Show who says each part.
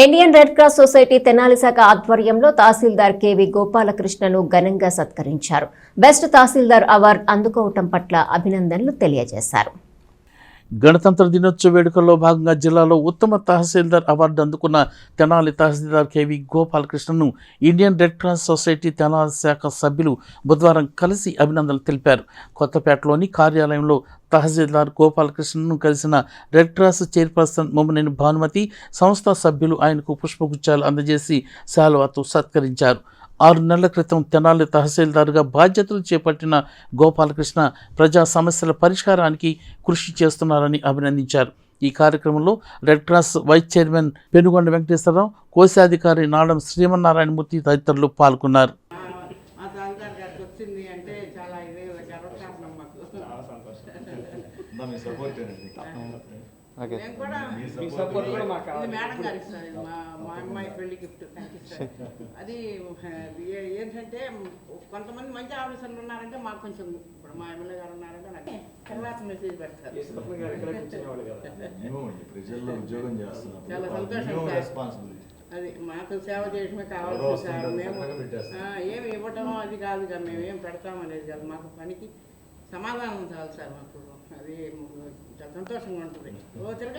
Speaker 1: Indian red cross society Tenali శాఖ ఆధ్వర్యంలో తహసీల్దార్ కెవి గోపాలకృష్ణను ఘనంగా సత్కరించారు. బెస్ట్ తహసీల్దార్ అవార్డు అందుకోవటం పట్ల అభినందనలు తెలియజేశారు.
Speaker 2: గణతంత్ర దినోత్సవ వేడుకల్లో భాగంగా జిల్లాలో ఉత్తమ తహసీల్దార్ అవార్డు అందుకున్న తెనాలి తహసీల్దార్ KV గోపాలకృష్ణను Indian red cross society Tenali శాఖ సభ్యులు బుధవారం కలిసి అభినందనలు తెలిపారు. కొత్తపేటలోని కార్యాలయంలో తహసీల్దార్ గోపాలకృష్ణను కలిసిన red cross chairperson Mommaneni Bhanumathi సంస్థ సభ్యులు ఆయనకు పుష్పగుచ్చాలు అందజేసి శాలువాతో సత్కరించారు. ఆరు నెలల క్రితం తెనాలి తహసీల్దార్గా బాధ్యతలు చేపట్టిన గోపాలకృష్ణ ప్రజా సమస్యల పరిష్కారానికి కృషి చేస్తున్నారని అభినందించారు. ఈ కార్యక్రమంలో red cross vice chairman Penugonda Venkateswara Rao కోశాధికారి నాడం శ్రీమన్నారాయణమూర్తి తదితరులు పాల్గొన్నారు.
Speaker 3: గారికి వచ్చింది అంటే చాలా ఇది గర్వకారణం మాకు.
Speaker 4: మీ సపోర్ట్
Speaker 3: మేము కూడా మేడం మా మా అమ్మాయి పెళ్ళి గిఫ్ట్. అది ఏంటంటే కొంతమంది మంచి ఆఫీసర్లు ఉన్నారంటే మాకు కొంచెం ఇప్పుడు మా ఎమ్మెల్యే గారు ఉన్నారంటే నాకు తర్వాత మెసేజ్ పెడతారు.
Speaker 4: ప్రజల్లో ఉద్యోగం చేస్తున్నాం
Speaker 3: చాలా సంతోషం అది మాకు సేవ చేయడమే
Speaker 4: ఎవరో
Speaker 3: కావాల్సింది సార్ మేము ఏమి ఇవ్వటం అది కాదుగా మేము ఏం పెడతామనేది కాదు. మాకు పనికి సమాధానం చాలు సార్ మాకు. అది చాలా సంతోషంగా ఉంటుంది. ఓ తిరగలే